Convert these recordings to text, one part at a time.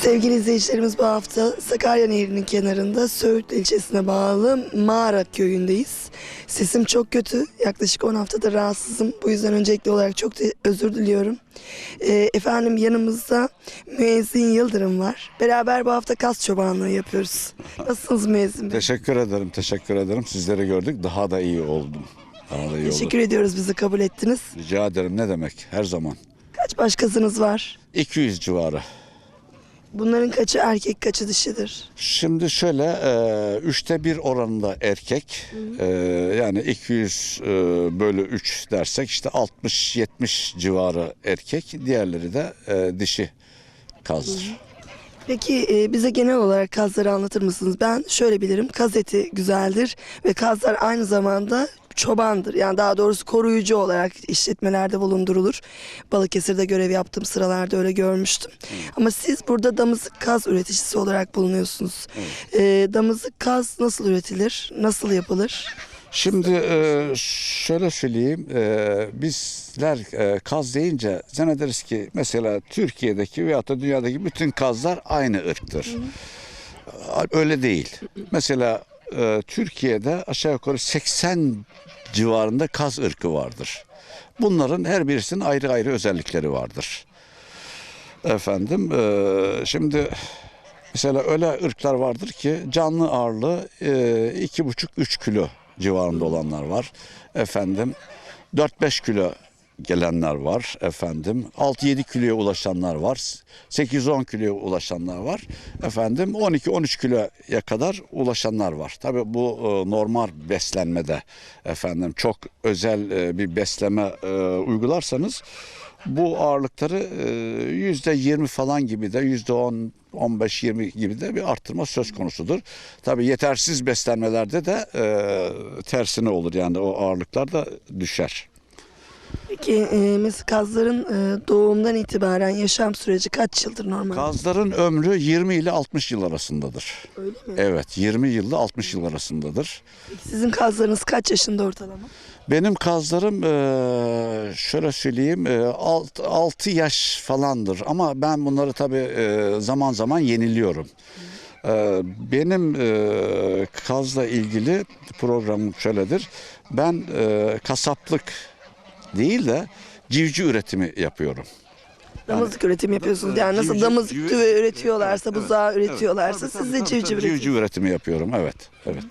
Sevgili izleyicilerimiz bu hafta Sakarya Nehri'nin kenarında Söğüt ilçesine bağlı Mağara köyündeyiz. Sesim çok kötü. Yaklaşık 10 haftadır rahatsızım. Bu yüzden öncelikli olarak çok özür diliyorum. Ee, efendim yanımızda Müezzin Yıldırım var. Beraber bu hafta kas çobanlığı yapıyoruz. Nasılsınız Müezzin Bey? Teşekkür ederim, teşekkür ederim. Sizleri gördük, daha da iyi oldum. Daha da iyi Teşekkür oldum. ediyoruz bizi kabul ettiniz. Rica ederim, ne demek, her zaman. Kaç başkasınız var? 200 civarı. Bunların kaçı erkek kaçı dişidir? Şimdi şöyle, e, üçte bir oranında erkek, e, yani 200 e, bölü 3 dersek işte 60-70 civarı erkek, diğerleri de e, dişi kazdır. Peki e, bize genel olarak kazları anlatır mısınız? Ben şöyle bilirim. Kaz eti güzeldir ve kazlar aynı zamanda çobandır. Yani daha doğrusu koruyucu olarak işletmelerde bulundurulur. Balıkesir'de görev yaptığım sıralarda öyle görmüştüm. Ama siz burada damızlık kaz üreticisi olarak bulunuyorsunuz. E, damızlık kaz nasıl üretilir? Nasıl yapılır? Şimdi e, şöyle söyleyeyim, e, bizler e, kaz deyince zannederiz ki mesela Türkiye'deki veyahut da dünyadaki bütün kazlar aynı ırktır. Öyle değil. Mesela e, Türkiye'de aşağı yukarı 80 civarında kaz ırkı vardır. Bunların her birisinin ayrı ayrı özellikleri vardır. Efendim, e, şimdi mesela öyle ırklar vardır ki canlı ağırlığı e, iki buçuk üç kilo civarında olanlar var. Efendim 4-5 kilo gelenler var efendim. 6-7 kiloya ulaşanlar var. 8-10 kiloya ulaşanlar var. Efendim 12-13 kiloya kadar ulaşanlar var. Tabii bu e, normal beslenmede efendim çok özel e, bir besleme e, uygularsanız bu ağırlıkları e, yüzde yirmi falan gibi de yüzde on, 15-20 gibi de bir arttırma söz konusudur. Tabii yetersiz beslenmelerde de e, tersine olur yani o ağırlıklar da düşer. Peki e, mesela kazların e, doğumdan itibaren yaşam süreci kaç yıldır normal? Kazların ömrü 20 ile 60 yıl arasındadır. Öyle mi? Evet 20 yıl ile 60 yıl arasındadır. Peki sizin kazlarınız kaç yaşında ortalama? Benim kazlarım e, şöyle söyleyeyim 6 yaş falandır ama ben bunları tabii e, zaman zaman yeniliyorum. E, Benim e, kazla ilgili programım şöyledir. Ben e, kasaplık değil de civciv üretimi yapıyorum. Damızlık üretimi yapıyorsunuz. Yani nasıl damızlık civciv- tüve üretiyorlarsa, Evet, buzağı üretiyorlarsa evet. Siz de civciv üretiyorsunuz. Civciv üretimi yapıyorum evet. Evet.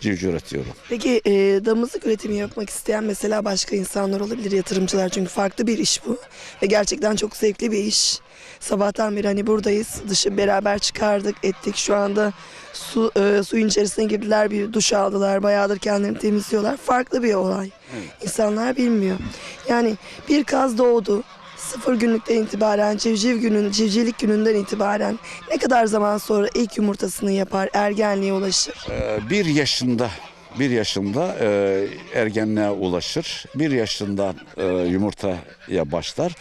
Civciv üretiyorum. Peki e, damızlık üretimi yapmak isteyen mesela başka insanlar olabilir, yatırımcılar. Çünkü farklı bir iş bu. Ve gerçekten çok zevkli bir iş. Sabahtan beri hani buradayız. Dışı beraber çıkardık, ettik. Şu anda su e, suyun içerisine girdiler, bir duş aldılar. Bayağıdır kendilerini temizliyorlar. Farklı bir olay. İnsanlar bilmiyor. Yani bir kaz doğdu. Sıfır günlükten itibaren, civciv günün, civcivlik gününden itibaren ne kadar zaman sonra ilk yumurtasını yapar, ergenliğe ulaşır? Ee, bir yaşında bir yaşında e, ergenliğe ulaşır. Bir yaşından e, yumurtaya başlar.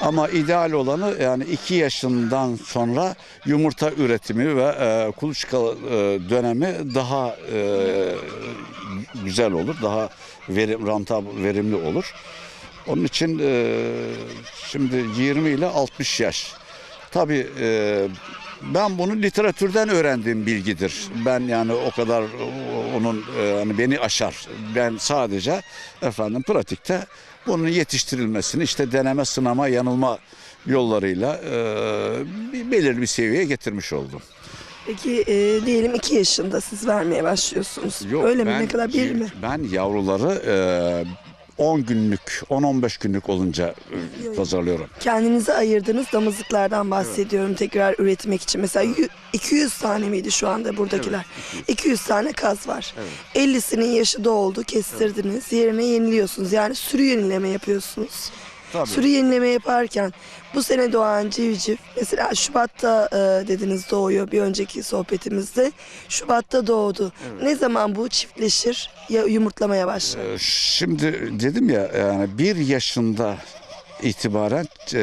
Ama ideal olanı yani iki yaşından sonra yumurta üretimi ve e, kuluçka e, dönemi daha e, güzel olur. Daha verim, rantab, verimli olur. Onun için e, şimdi 20 ile 60 yaş. Tabii e, ben bunu literatürden öğrendiğim bilgidir. Ben yani o kadar onun e, hani beni aşar. Ben sadece efendim pratikte bunun yetiştirilmesini işte deneme, sınama, yanılma yollarıyla e, belirli bir seviyeye getirmiş oldum. Peki e, diyelim 2 yaşında siz vermeye başlıyorsunuz. Öyle mi? Ne kadar bir mi? Ben yavruları e, 10 günlük, 10-15 günlük olunca e, pazarlıyorum. Kendinize ayırdığınız damızlıklardan bahsediyorum tekrar üretmek için. Mesela yü- 200 tane miydi şu anda buradakiler? 200 tane kaz var. 50'sinin yaşı doldu, kestirdiniz. Yerine yeniliyorsunuz. Yani sürü yenileme yapıyorsunuz. Tabii. Sürü yenileme yaparken bu sene doğan civciv mesela Şubat'ta e, dediniz doğuyor bir önceki sohbetimizde. Şubat'ta doğdu. Ne zaman bu çiftleşir ya yumurtlamaya başlar? Ee, Şimdi dedim ya yani bir yaşında itibaren e,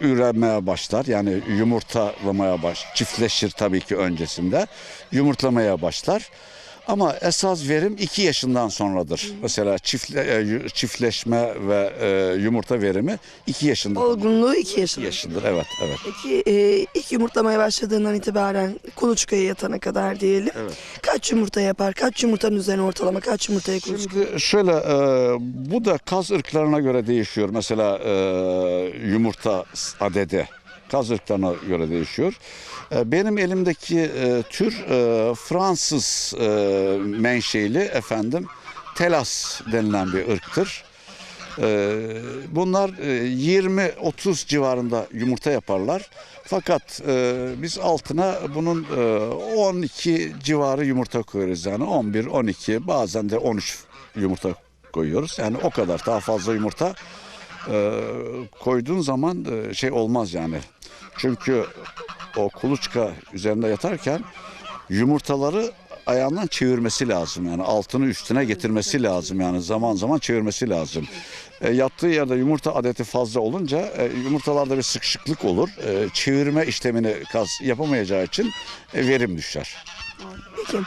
üremeye başlar. Yani yumurtalamaya baş, çiftleşir tabii ki öncesinde. Yumurtlamaya başlar. Ama esas verim 2 yaşından sonradır. Mesela çiftle, e, çiftleşme ve e, yumurta verimi 2 yaşında. Olgunluğu 2 2 yaşında. yaşındır evet evet. Peki e, ilk yumurtlamaya başladığından itibaren kuluçkaya yatana kadar diyelim. Evet. Kaç yumurta yapar? Kaç yumurtanın üzerine ortalama kaç yumurtaya kuluçka? Şimdi şöyle e, bu da kaz ırklarına göre değişiyor. Mesela e, yumurta adedi kaz ırklarına göre değişiyor. E, benim elimdeki e, tür e, Fransız menşeli efendim telas denilen bir ırktır. Bunlar e, 20-30 civarında yumurta yaparlar. Fakat biz altına bunun e, 12 civarı yumurta koyuyoruz yani 11, 12 bazen de 13 yumurta koyuyoruz. Yani o kadar daha fazla yumurta koyduğun zaman şey olmaz yani. Çünkü o kuluçka üzerinde yatarken yumurtaları ayağından çevirmesi lazım yani altını üstüne getirmesi lazım yani zaman zaman çevirmesi lazım. E, yattığı yerde yumurta adeti fazla olunca e, yumurtalarda bir sıkışıklık olur. E, çevirme işlemini kaz yapamayacağı için e, verim düşer. Peki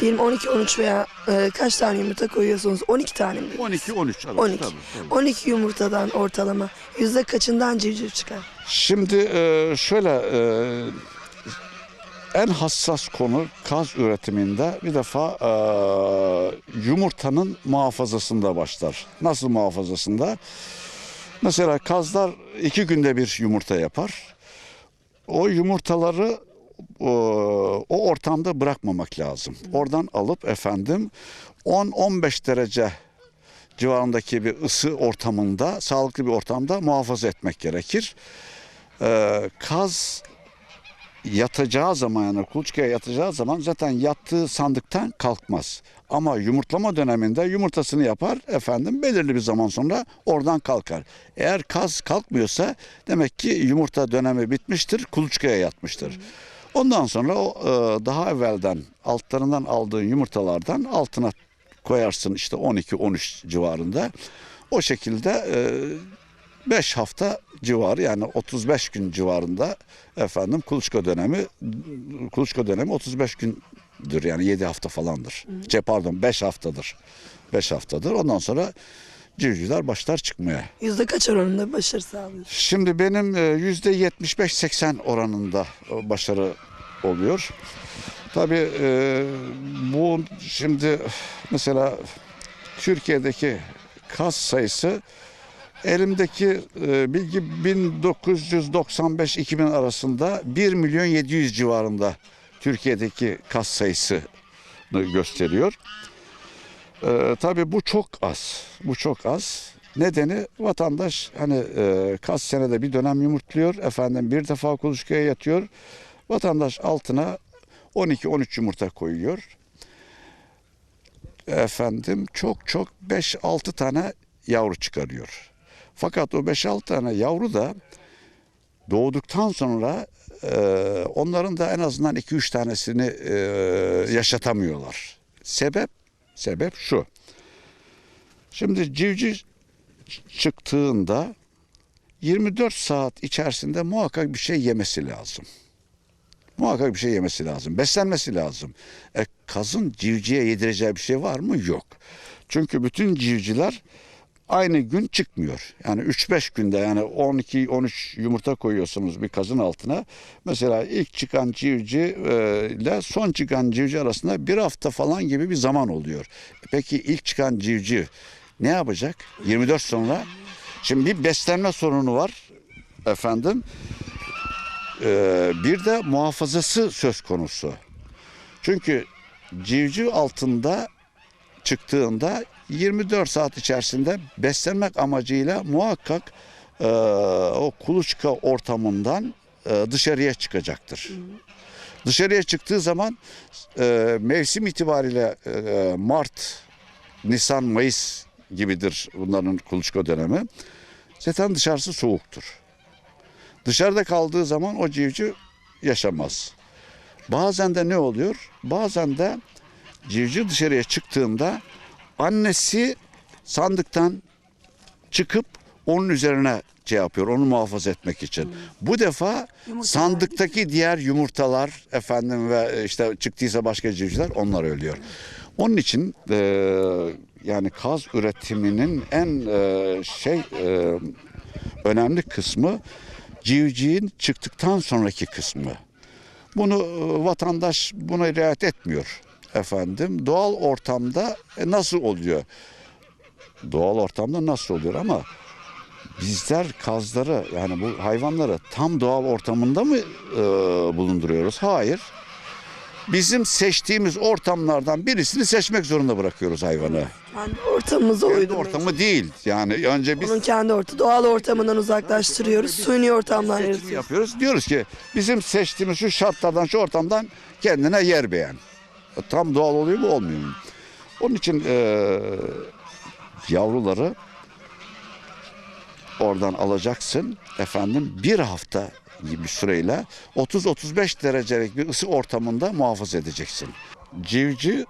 diyelim 12-13 veya e, kaç tane yumurta koyuyorsunuz? 12 tane mi? 12 13 evet. 12. tabii, tabii. 12 yumurtadan ortalama yüzde kaçından civciv çıkar? Şimdi e, şöyle e, en hassas konu kaz üretiminde bir defa e, yumurtanın muhafazasında başlar. Nasıl muhafazasında? Mesela kazlar iki günde bir yumurta yapar. O yumurtaları o, o ortamda bırakmamak lazım. Oradan alıp efendim 10-15 derece civarındaki bir ısı ortamında, sağlıklı bir ortamda muhafaza etmek gerekir. Ee, kaz yatacağı zaman yani kuluçkaya yatacağı zaman zaten yattığı sandıktan kalkmaz. Ama yumurtlama döneminde yumurtasını yapar efendim belirli bir zaman sonra oradan kalkar. Eğer kaz kalkmıyorsa demek ki yumurta dönemi bitmiştir, kuluçkaya yatmıştır. Ondan sonra o e, daha evvelden altlarından aldığın yumurtalardan altına koyarsın işte 12-13 civarında. O şekilde 5 hafta civarı yani 35 gün civarında efendim kuluçka dönemi kuluçka dönemi 35 gündür yani 7 hafta falandır. Şey pardon 5 haftadır. 5 haftadır. Ondan sonra civcivler başlar çıkmaya. Yüzde kaç oranında başarı sağlıyor? Şimdi benim e, yüzde 75-80 oranında başarı oluyor. Tabii e, bu şimdi mesela Türkiye'deki kas sayısı elimdeki e, bilgi 1995-2000 arasında 1 milyon 700 civarında Türkiye'deki kas sayısını gösteriyor. Ee, tabii bu çok az. Bu çok az. Nedeni vatandaş hani e, kaç senede bir dönem yumurtluyor. Efendim bir defa kuluçkaya yatıyor. Vatandaş altına 12-13 yumurta koyuyor. Efendim çok çok 5-6 tane yavru çıkarıyor. Fakat o 5-6 tane yavru da doğduktan sonra e, onların da en azından 2-3 tanesini e, yaşatamıyorlar. Sebep Sebep şu. Şimdi civciv çıktığında 24 saat içerisinde muhakkak bir şey yemesi lazım. Muhakkak bir şey yemesi lazım. Beslenmesi lazım. E, kazın civciye yedireceği bir şey var mı? Yok. Çünkü bütün civciler aynı gün çıkmıyor. Yani 3-5 günde yani 12-13 yumurta koyuyorsunuz bir kazın altına. Mesela ilk çıkan civciv e, ile son çıkan civciv arasında bir hafta falan gibi bir zaman oluyor. Peki ilk çıkan civciv ne yapacak? 24 sonra. Şimdi bir beslenme sorunu var efendim. E, bir de muhafazası söz konusu. Çünkü civciv altında çıktığında 24 saat içerisinde beslenmek amacıyla muhakkak e, o kuluçka ortamından e, dışarıya çıkacaktır. Dışarıya çıktığı zaman e, mevsim itibariyle e, Mart, Nisan, Mayıs gibidir bunların kuluçka dönemi. Zaten dışarısı soğuktur. Dışarıda kaldığı zaman o civciv yaşamaz. Bazen de ne oluyor? Bazen de civciv dışarıya çıktığında annesi sandıktan çıkıp onun üzerine şey yapıyor onu muhafaza etmek için. Bu defa Yumurtalar sandıktaki diğer yumurtalar efendim ve işte çıktıysa başka civcivler onlar ölüyor. Onun için e, yani kaz üretiminin en e, şey e, önemli kısmı civciğin çıktıktan sonraki kısmı. Bunu e, vatandaş buna riayet etmiyor efendim. Doğal ortamda e, nasıl oluyor? Doğal ortamda nasıl oluyor ama bizler kazları yani bu hayvanları tam doğal ortamında mı e, bulunduruyoruz? Hayır. Bizim seçtiğimiz ortamlardan birisini seçmek zorunda bırakıyoruz hayvanı. Kendi ortamımıza Kendi uydurmaya ortamı değil. Yani önce biz Onun kendi orta, doğal ortamından uzaklaştırıyoruz. Suni ortamlar seçim yaratıyoruz. yapıyoruz. Diyoruz ki bizim seçtiğimiz şu şartlardan şu ortamdan kendine yer beğen. Tam doğal oluyor mu olmuyor mu? Onun için eee, yavruları oradan alacaksın efendim bir hafta gibi süreyle 30-35 derecelik bir ısı ortamında muhafaza edeceksin. Civciv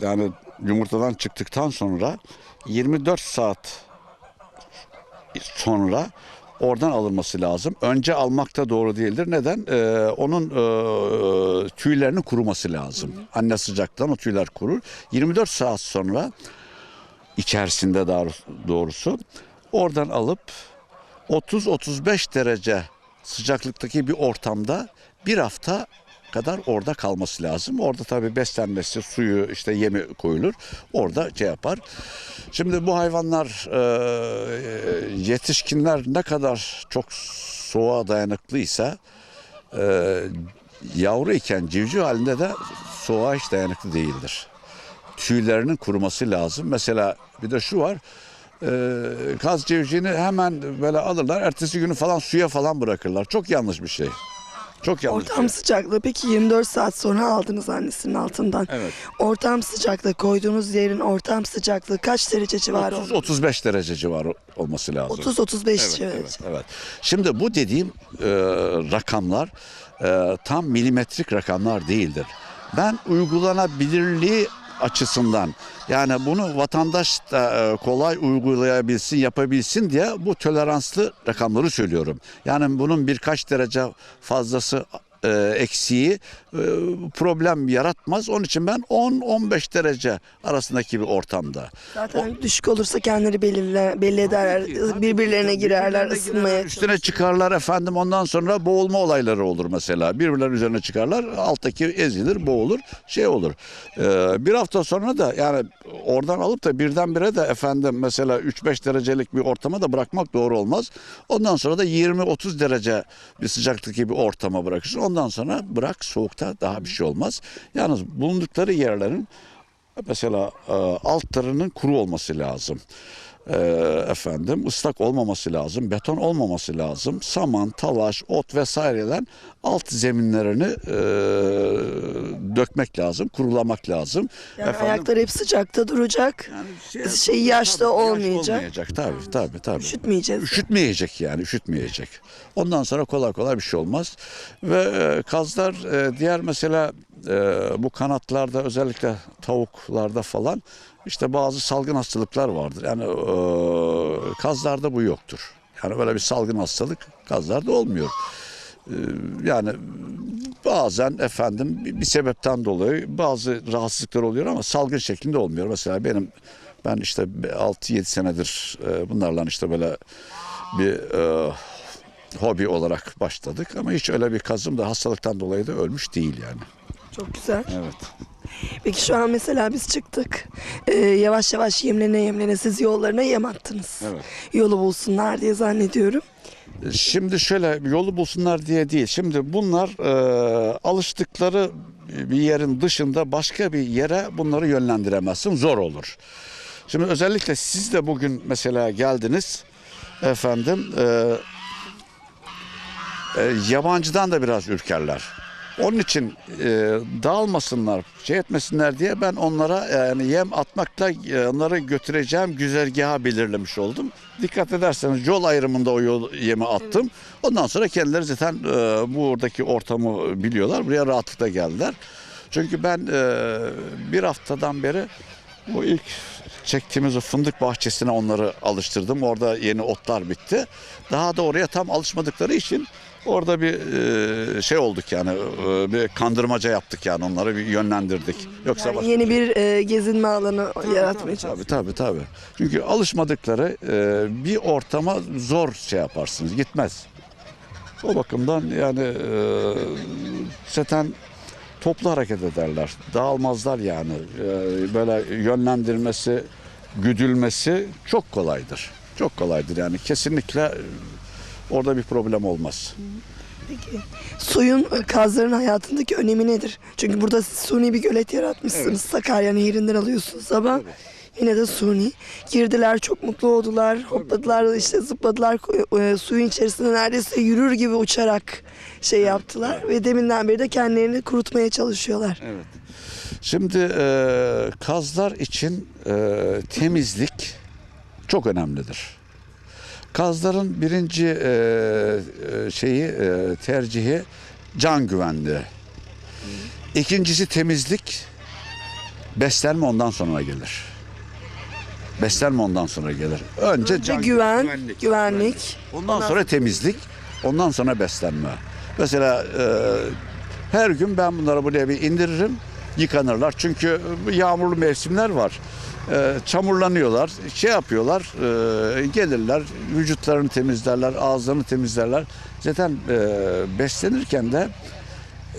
yani yumurtadan çıktıktan sonra 24 saat sonra oradan alınması lazım. Önce almak da doğru değildir. Neden? Ee, onun e, tüylerinin kuruması lazım. Anne sıcaktan o tüyler kurur. 24 saat sonra içerisinde daha doğrusu oradan alıp 30-35 derece sıcaklıktaki bir ortamda bir hafta kadar orada kalması lazım. Orada tabii beslenmesi, suyu, işte yemi koyulur. Orada şey yapar. Şimdi bu hayvanlar e, yetişkinler ne kadar çok soğuğa dayanıklıysa e, yavru iken civciv halinde de soğuğa hiç dayanıklı değildir. Tüylerinin kuruması lazım. Mesela bir de şu var. E, kaz civcivini hemen böyle alırlar. Ertesi günü falan suya falan bırakırlar. Çok yanlış bir şey. Çok yanlış. Ortam sıcaklığı peki 24 saat sonra aldınız annesinin altından. Evet. Ortam sıcaklığı koyduğunuz yerin ortam sıcaklığı kaç derece civarı oldu? 30-35 derece civarı olması lazım. 30-35 Evet, derece. evet, evet. Şimdi bu dediğim e, rakamlar e, tam milimetrik rakamlar değildir. Ben uygulanabilirliği açısından yani bunu vatandaş da e, kolay uygulayabilsin, yapabilsin diye bu toleranslı rakamları söylüyorum. Yani bunun birkaç derece fazlası e, eksiği e, problem yaratmaz. Onun için ben 10-15 derece arasındaki bir ortamda. Zaten düşük olursa kendileri belirler, belli ederler. Tabii tabii birbirlerine ki. girerler, Birbirlerine ısınmaya. girerler, Üstüne çıkarlar efendim ondan sonra boğulma olayları olur mesela. Birbirlerinin üzerine çıkarlar alttaki ezilir boğulur şey olur. Ee, bir hafta sonra da yani oradan alıp da birdenbire de efendim mesela 3-5 derecelik bir ortama da bırakmak doğru olmaz. Ondan sonra da 20-30 derece bir sıcaklıktaki bir ortama bırakırsın. Ondan sonra bırak soğukta daha bir şey olmaz. Yalnız bulundukları yerlerin Mesela e, altlarının kuru olması lazım. E, efendim ıslak olmaması lazım, beton olmaması lazım. Saman, talaş, ot vesaireler alt zeminlerini e, dökmek lazım, kurulamak lazım. Yani Efendim, ayakları hep sıcakta duracak. yani şey yaşta tabii, olmayacak. olmayacak tabii tabii tabii. Üşütmeyeceğiz. Üşütmeyecek yani üşütmeyecek. Ondan sonra kolay kolay bir şey olmaz. Ve e, kazlar e, diğer mesela e, bu kanatlarda özellikle tavuklarda falan işte bazı salgın hastalıklar vardır. Yani e, kazlarda bu yoktur. Yani böyle bir salgın hastalık kazlarda olmuyor. E, yani bazen efendim bir bir sebepten dolayı bazı rahatsızlıklar oluyor ama salgın şeklinde olmuyor. Mesela benim ben işte 6-7 senedir e, bunlarla işte böyle bir e, hobi olarak başladık ama hiç öyle bir kazım da hastalıktan dolayı da ölmüş değil yani. Çok güzel. Evet. Peki şu an mesela biz çıktık. Ee, yavaş yavaş yemlene yemlene siz yollarına yem attınız. Evet. Yolu bulsunlar diye zannediyorum. Şimdi şöyle yolu bulsunlar diye değil. Şimdi bunlar e, alıştıkları bir yerin dışında başka bir yere bunları yönlendiremezsin. Zor olur. Şimdi özellikle siz de bugün mesela geldiniz. Efendim e, e, yabancıdan da biraz ürkerler. Onun için e, dağılmasınlar, şey etmesinler diye ben onlara yani yem atmakla e, onları götüreceğim güzergaha belirlemiş oldum. Dikkat ederseniz yol ayrımında o yol yemi attım. Ondan sonra kendileri zaten e, buradaki ortamı biliyorlar. Buraya rahatlıkla geldiler. Çünkü ben e, bir haftadan beri bu ilk çektiğimiz o fındık bahçesine onları alıştırdım. Orada yeni otlar bitti. Daha da oraya tam alışmadıkları için orada bir e, şey olduk yani e, bir kandırmaca yaptık yani onları bir yönlendirdik. Yoksa Yani başka- yeni bir e, gezinme alanı yaratmaya çalışıyorsunuz. Tabii tabii tabii. Çünkü alışmadıkları e, bir ortama zor şey yaparsınız. Gitmez. O bakımdan yani e, zaten toplu hareket ederler. Dağılmazlar yani. E, böyle yönlendirmesi, güdülmesi çok kolaydır. Çok kolaydır yani. Kesinlikle orada bir problem olmaz. Peki suyun e, kazların hayatındaki önemi nedir? Çünkü burada siz suni bir gölet yaratmışsınız. Sakarya Nehri'nden alıyorsunuz ama yine de suni. Girdiler çok mutlu oldular. Hopladılar işte zıpladılar. E, suyun içerisinde neredeyse yürür gibi uçarak şey yaptılar. Ve deminden beri de kendilerini kurutmaya çalışıyorlar. Evet. Şimdi e, kazlar için e, temizlik çok önemlidir. Kazların birinci e, e, şeyi e, tercihi can güvenliği. İkincisi temizlik. Beslenme ondan sonra gelir. Beslenme ondan sonra gelir. Önce, Önce can güven, güvenlik. güvenlik. Ondan sonra temizlik, ondan sonra beslenme. Mesela e, her gün ben bunları buraya bir indiririm, yıkanırlar. Çünkü yağmurlu mevsimler var. E, çamurlanıyorlar, şey yapıyorlar, e, gelirler, vücutlarını temizlerler, ağızlarını temizlerler. Zaten e, beslenirken de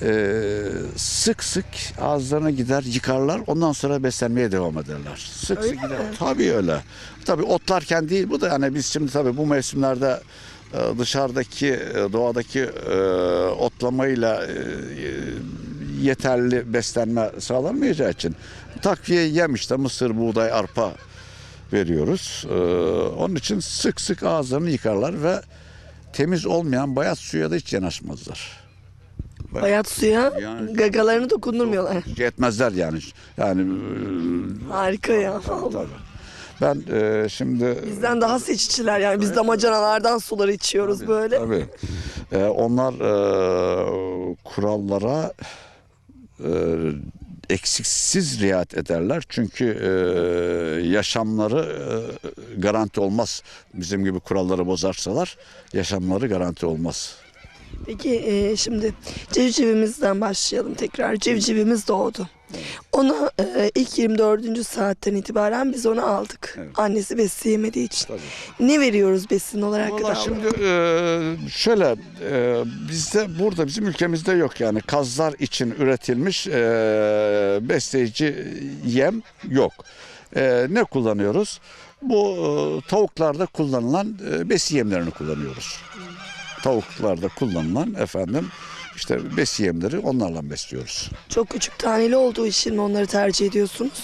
e, sık sık ağızlarına gider yıkarlar ondan sonra beslenmeye devam ederler. Sık Öyle sık gider. mi? Tabii öyle. Tabii otlarken değil bu da yani biz şimdi tabii bu mevsimlerde e, dışarıdaki e, doğadaki e, otlamayla e, yeterli beslenme sağlanmayacağı için takviye yem işte mısır, buğday, arpa veriyoruz. E, onun için sık sık ağızlarını yıkarlar ve temiz olmayan bayat suya da hiç yanaşmazlar. Bayat suya Yani- gagalarını dokundurmuyorlar. Şey etmezler yani. Yani Harika ya. e, tabii. Ben e, şimdi Bizden daha seçiciler yani biz damacanalardan suları içiyoruz böyle. tabii e, onlar e, kurallara e, eksiksiz riayet ederler. Çünkü e, yaşamları e, garanti olmaz. Bizim gibi kuralları bozarsalar yaşamları garanti olmaz. Peki e, şimdi civcivimizden başlayalım tekrar. Civcivimiz doğdu. Ona e, ilk 24. saatten itibaren biz onu aldık. Evet. Annesi besleyemediği için. Tabii. Ne veriyoruz besin olarak Valla gıda olarak? şimdi e, şöyle e, bizde burada bizim ülkemizde yok yani kazlar için üretilmiş e, besleyici yem yok. E, ne kullanıyoruz? Bu e, tavuklarda kullanılan e, besi yemlerini kullanıyoruz. Tavuklarda kullanılan efendim işte besi yemleri onlarla besliyoruz. Çok küçük taneli olduğu için mi onları tercih ediyorsunuz?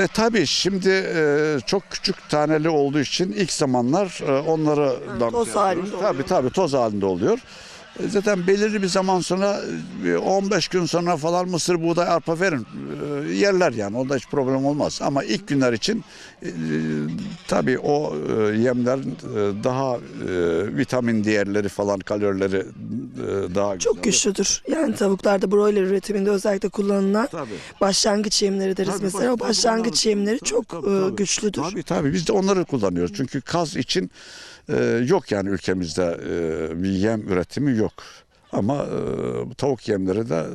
E, tabii şimdi e, çok küçük taneli olduğu için ilk zamanlar e, onları da- toz halinde oluyor. Tabii tabii toz halinde oluyor. E, Zaten belirli bir zaman sonra e, 15 gün sonra falan mısır, buğday, arpa verin. E, Yerler yani. Onda hiç problem olmaz. Ama ilk günler için e, tabii o e, yemler e, daha e, vitamin değerleri falan kalorileri e, daha Çok güzel. güçlüdür. Yani tavuklarda broiler üretiminde özellikle kullanılan Tabii. başlangıç yemleri deriz Tabii, mesela. O tabii, başlangıç onlar- yemleri tabii, çok tabii, e, tabii. güçlüdür. Tabii tabii biz de onları kullanıyoruz. Çünkü kaz için e, yok yani ülkemizde e, bir yem üretimi yok. Ama e, tavuk yemleri de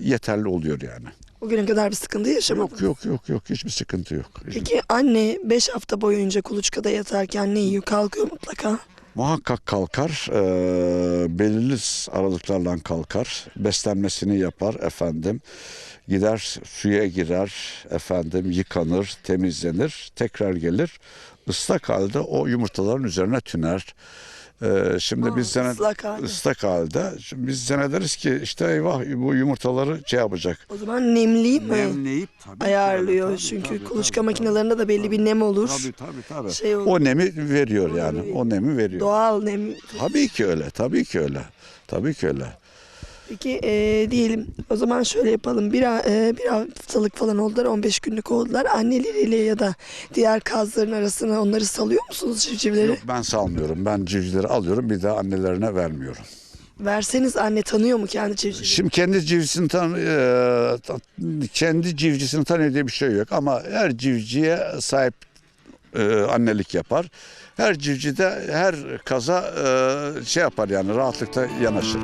yeterli oluyor yani. Bugüne kadar bir sıkıntı yaşamadınız. Yok yok yok yok hiçbir sıkıntı yok. Peki anne 5 hafta boyunca kuluçkada yatarken ne yiyor? Kalkıyor mutlaka. Muhakkak kalkar, e, belirli aralıklarla kalkar, beslenmesini yapar efendim. Gider suya girer efendim yıkanır, temizlenir, tekrar gelir. Islak halde o yumurtaların üzerine tüner. E, şimdi Aa, biz zane- ıslak halde. ıslak halde. Şimdi biz zannederiz ki işte eyvah bu yumurtaları şey yapacak. O zaman nemli mi? Nemleyip tabii ayarlıyor. tabii, Çünkü tabii, kuluçka tabii, makinelerinde de belli bir nem olur. Tabii tabii tabii. Şey olur. O nemi veriyor yani. O nemi veriyor. Doğal nem. Tabii ki öyle. Tabii ki öyle. Tabii ki öyle. Peki e, diyelim o zaman şöyle yapalım. Bir, e, bir haftalık falan oldular 15 günlük oldular. Anneleriyle ya da diğer kazların arasına onları salıyor musunuz civcivleri? Yok ben salmıyorum. Ben civcivleri alıyorum bir daha annelerine vermiyorum. Verseniz anne tanıyor mu kendi civcivini? Şimdi kendi civcisini tan e, ta- kendi civcisini tanıyor diye bir şey yok ama her civciye sahip e, annelik yapar. Her civci de her kaza e, şey yapar yani rahatlıkla yanaşır.